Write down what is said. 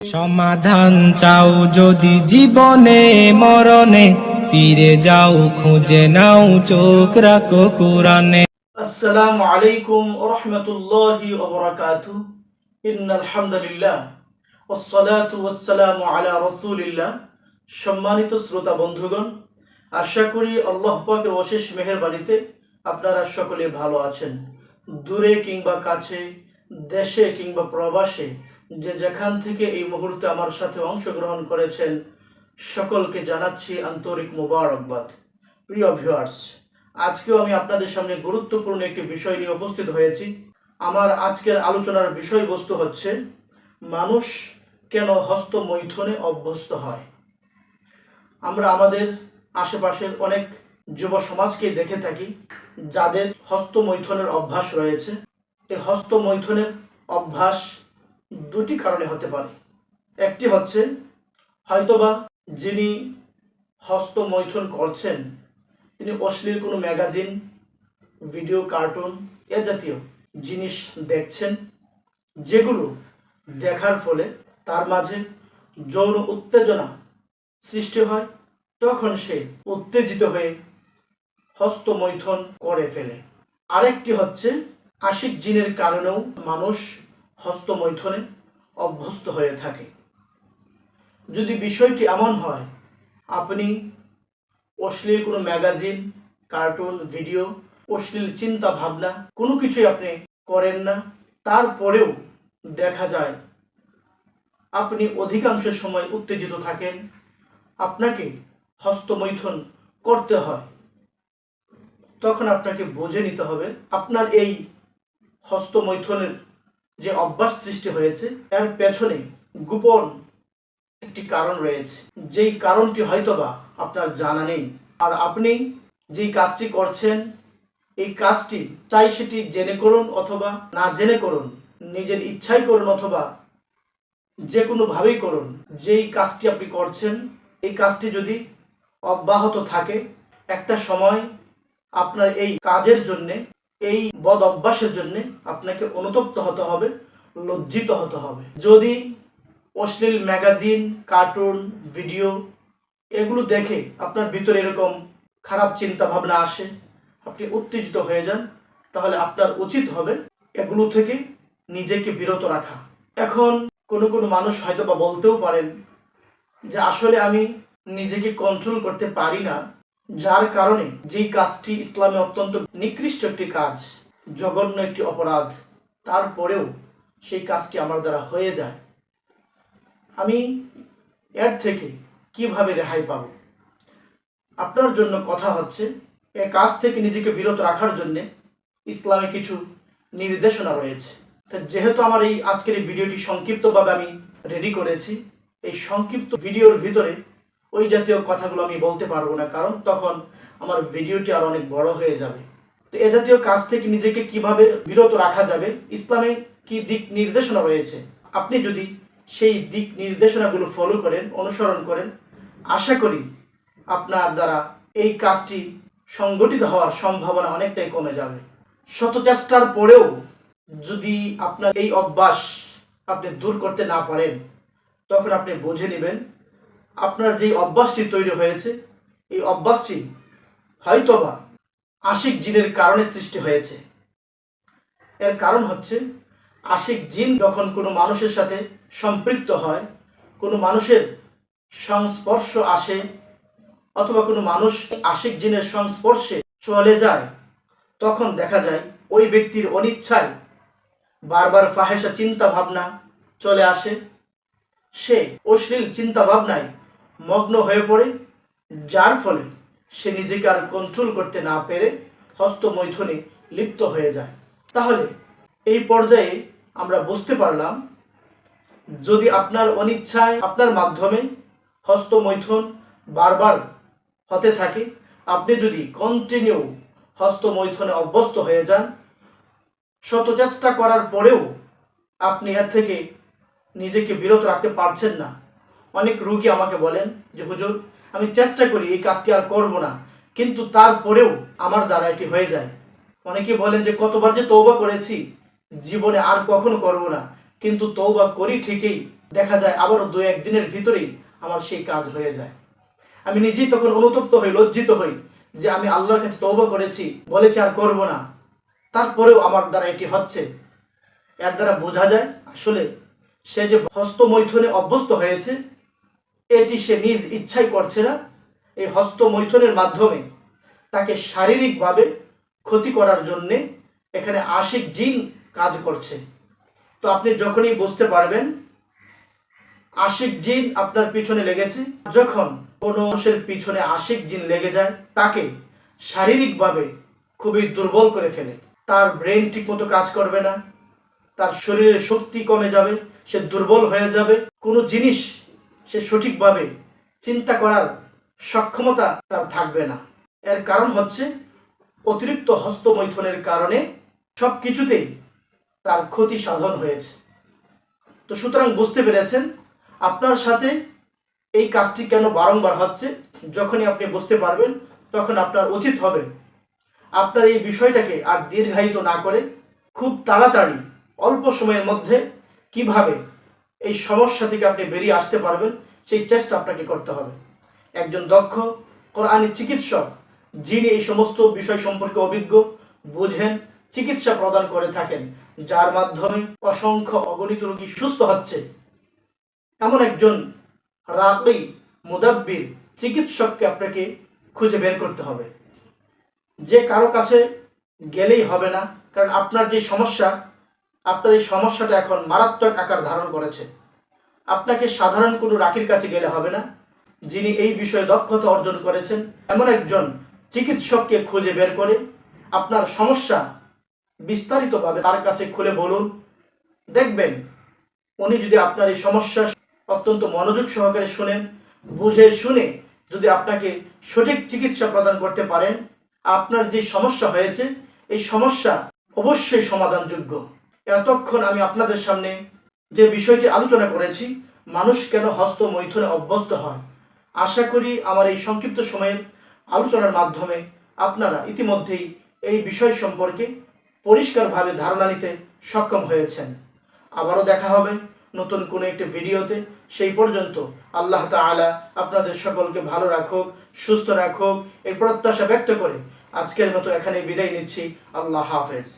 সমাধান চাও যদি জীবনে, মরণে, ফিরে যাও, খুঁজে নাও, চোখ রাখো কোরআনে। আসসালামু আলাইকুম ইন্নাল হামদুলিল্লাহ আলা রাসূলিল্লাহ। সম্মানিত শ্রোতা বন্ধুগণ, আশা করি আল্লাহ পাকের অশেষ মেহেরবানিতে আপনারা সকলে ভালো আছেন। দূরে কিংবা কাছে, দেশে কিংবা প্রবাসে যে যেখান থেকে এই মুহূর্তে আমার সাথে অংশগ্রহণ করেছেন, সকলকে জানাচ্ছি আন্তরিক মুবারকবাদ। প্রিয় ভিউয়ার্স আজকেও আমি আপনাদের সামনে গুরুত্বপূর্ণ একটি বিষয় নিয়ে উপস্থিত হয়েছি। আমার আজকের আলোচনার বিষয়বস্তু হচ্ছে, মানুষ কেন হস্তমৈথুনে অভ্যস্ত হয়? আমরা আমাদের আশেপাশের অনেক যুব সমাজকে দেখে থাকি, যাদের হস্তমৈথুনের অভ্যাস রয়েছে। এই হস্তমৈথুনের অভ্যাস দুটি কারণে হতে পারে। একটি হচ্ছে, হয়তোবা যিনি হস্তমৈথুন করছেন, তিনি অশ্লীল কোনো ম্যাগাজিন, ভিডিও, কার্টুন এ জাতীয় জিনিস দেখছেন, যেগুলো দেখার ফলে তার মাঝে যৌন উত্তেজনা সৃষ্টি হয়, তখন সে উত্তেজিত হয়ে হস্তমৈথুন করে ফেলে। আরেকটি হচ্ছে, আশিক জিনের কারণেও মানুষ হস্তমৈথুনে অভ্যস্ত হয়ে থাকে। যদি বিষয়টি এমন হয়, আপনি অশ্লীল কোনো ম্যাগাজিন, কার্টুন, ভিডিও, অশ্লীল চিন্তা ভাবনা, কোনো কিছুই আপনি করেন না, তারপরেও দেখা যায় আপনি অধিকাংশ সময় উত্তেজিত থাকেন, আপনাকে হস্তমৈথুন করতে হয়। তখন আপনাকে বুঝে নিতে হবে, আপনার এই হস্তমৈথুনের যে অভ্যাস সৃষ্টি হয়েছে এর পেছনে গোপন একটি কারণ রয়েছে। যেই কারণটি হয়তোবা আপনার জানা নেই। আর আপনি যেই কাজটি করছেন, এই কাজটি চাই সেটি জেনে করুন অথবা না জেনে করুন, নিজের ইচ্ছাই করুন অথবা যে কোনোভাবেই করুন। যেই কাজটি আপনি করছেন, এই কাজটি যদি অব্যাহত থাকে, একটা সময় আপনার এই কাজের জন্যে এই বদ অভ্যাসের জন্যে আপনাকে অনুতপ্ত হতে হবে, লজ্জিত হতে হবে। যদি অশ্লীল ম্যাগাজিন, কার্টুন, ভিডিও এগুলো দেখে আপনার ভিতরে এরকম খারাপ চিন্তা ভাবনা আসে, আপনি উত্তেজিত হয়ে যান, তাহলে আপনার উচিত হবে এগুলো থেকে নিজেকে বিরত রাখা। এখন কোনো কোনো মানুষ হয়তো বা বলতেও পারেন যে আসলে আমি নিজেকে কন্ট্রোল করতে পারি না। যার কারণে যেই কাজটি ইসলামে অত্যন্ত নিকৃষ্ট একটি কাজ, জঘন্য একটি অপরাধ তারপরেও সেই কাজটি আমার দ্বারা হয়ে যায়। আমি এর থেকে কীভাবে রেহাই পাব? আপনার জন্য কথা হচ্ছে, এ কাজ থেকে নিজেকে বিরত রাখার জন্য ইসলামে কিছু নির্দেশনা রয়েছে। যেহেতু আমার এই আজকের এই ভিডিওটি সংক্ষিপ্তভাবে আমি রেডি করেছি, এই সংক্ষিপ্ত ভিডিওর ভিতরে ওই জাতীয় কথাগুলো আমি বলতে পারব না, কারণ তখন আমার ভিডিওটি আর অনেক বড় হয়ে যাবে। তো এ জাতীয় কাজ থেকে নিজেকে কীভাবে বিরত রাখা যাবে, ইসলামে কি দিক নির্দেশনা রয়েছে? আপনি যদি সেই দিক নির্দেশনাগুলো ফলো করেন, অনুসরণ করেন, আশা করি আপনার দ্বারা এই কাজটি সংগঠিত হওয়ার সম্ভাবনা অনেকটাই কমে যাবে। শত চেষ্টার পরেও যদি আপনার এই অভ্যাস আপনি দূর করতে না পারেন, তখন আপনি বুঝে নেবেন আপনার যেই অভ্যাসটি তৈরি হয়েছে, এই অভ্যাসটি হয়তোবা আশিক জিনের কারণে সৃষ্টি হয়েছে। এর কারণ হচ্ছে, আশিক জিন যখন কোনো মানুষের সাথে সম্পৃক্ত হয়, কোনো মানুষের সংস্পর্শ আসে, অথবা কোনো মানুষ আশিক জিনের সংস্পর্শে চলে যায়, তখন দেখা যায় ওই ব্যক্তির অনিচ্ছায় বারবার ফাহেসা চিন্তা ভাবনা চলে আসে। সে অশ্লীল চিন্তা ভাবনায় মগ্ন হয়ে পড়ে, যার ফলে সে নিজেকে আর কন্ট্রোল করতে না পেরে হস্তমৈথুনে লিপ্ত হয়ে যায়। তাহলে এই পর্যায়ে আমরা বুঝতে পারলাম, যদি আপনার অনিচ্ছায় আপনার মাধ্যমে হস্তমৈথুন বারবার হতে থাকে, আপনি যদি কন্টিনিউ হস্তমৈথুনে অভ্যস্ত হয়ে যান, শত চেষ্টা করার পরেও আপনি এর থেকে নিজেকে বিরত রাখতে পারছেন না। অনেক রুগী আমাকে বলেন যে, হুজুর, আমি চেষ্টা করি এই কাজটি আর করব না। কিন্তু তারপরেও আমার দ্বারা এটি হয়ে যায়। অনেকে বলেন যে, কতবার যে তৌবা করেছি, জীবনে আর কখনো করব না। কিন্তু তৌবা করি ঠিকই। দেখা যায় আবারও দু একদিনের ভিতরেই আমার সেই কাজ হয়ে যায়। আমি নিজেই তখন অনুতপ্ত হই, লজ্জিত হই যে, আমি আল্লাহর কাছে তওবা করেছি, বলেছি আর করব না। তারপরেও আমার দ্বারা এটি হচ্ছে। এর দ্বারা বোঝা যায় আসলে সে যে হস্তমৈথুনে অভ্যস্ত হয়েছে এটি সে নিজ ইচ্ছাই করছে না। এই হস্তমৈথুনের মাধ্যমে তাকে শারীরিকভাবে ক্ষতি করার জন্যে এখানে আশিক জিন কাজ করছে। তো আপনি যখনই বুঝতে পারবেন, আশিক জিন আপনার পিছনে লেগেছে। যখন কোনো মানুষের পিছনে আশিক জিন লেগে যায়, তাকে শারীরিকভাবে খুবই দুর্বল করে ফেলে। তার ব্রেন ঠিকমতো কাজ করবে না, তার শরীরের শক্তি কমে যাবে, সে দুর্বল হয়ে যাবে। কোনো জিনিস সে সঠিকভাবে চিন্তা করার সক্ষমতা তার থাকবে না। এর কারণ হচ্ছে অতিরিক্ত হস্তমৈথনের কারণে সব কিছুতেই তার ক্ষতি সাধন হয়েছে। তো সুতরাং বুঝতে পেরেছেন, আপনার সাথে এই কাজটি কেন বারংবার হচ্ছে? যখনই আপনি বুঝতে পারবেন, তখন আপনার উচিত হবে আপনার এই বিষয়টাকে আর দীর্ঘায়িত না করে খুব তাড়াতাড়ি, অল্প সময়ের মধ্যে কীভাবে এই সমস্যা থেকে আপনি বেরিয়ে আসতে পারবেন, সেই চেষ্টা আপনাকে করতে হবে। একজন দক্ষ, কোরআনি চিকিৎসক, যিনি এই সমস্ত বিষয় সম্পর্কে অভিজ্ঞ, বুঝেন, চিকিৎসা প্রদান করে থাকেন, যার মাধ্যমে অসংখ্য অগণিত রোগী সুস্থ হচ্ছে। এমন একজন রাবি মুদাব্বির চিকিৎসককে আপনাকে খুঁজে বের করতে হবে। যে কারও কাছে গেলেই হবে না, কারণ আপনার যে সমস্যা আপনার এই সমস্যাটা এখন মারাত্মক আকার ধারণ করেছে। আপনাকে সাধারণ কোনো রাখির কাছে গেলে হবে না। যিনি এই বিষয়ে দক্ষতা অর্জন করেছেন, এমন একজন চিকিৎসককে খুঁজে বের করে আপনার সমস্যা বিস্তারিতভাবে তার কাছে খুলে বলুন। দেখবেন, উনি যদি আপনার এই সমস্যা অত্যন্ত মনোযোগ সহকারে শুনেন, বুঝে শুনে যদি আপনাকে সঠিক চিকিৎসা প্রদান করতে পারেন, আপনার যে সমস্যা হয়েছে, এই সমস্যা অবশ্যই সমাধানযোগ্য। এতক্ষণ আমি আপনাদের সামনে যে বিষয়টি আলোচনা করেছি, মানুষ কেন হস্ত মৈথুনে অভ্যস্ত হয়? আশা করি আমার এই সংক্ষিপ্ত সময়ের আলোচনার মাধ্যমে আপনারা ইতিমধ্যেই এই বিষয় সম্পর্কে পরিষ্কারভাবে ধারণা নিতে সক্ষম হয়েছেন। আবারও দেখা হবে নতুন কোনো একটি ভিডিওতে। সেই পর্যন্ত আল্লাহ তাআলা আপনাদের সকলকে ভালো রাখুক, সুস্থ রাখুক এই প্রত্যাশা ব্যক্ত করে আজকের মতো এখানে বিদায় নিচ্ছি। আল্লাহ হাফেজ।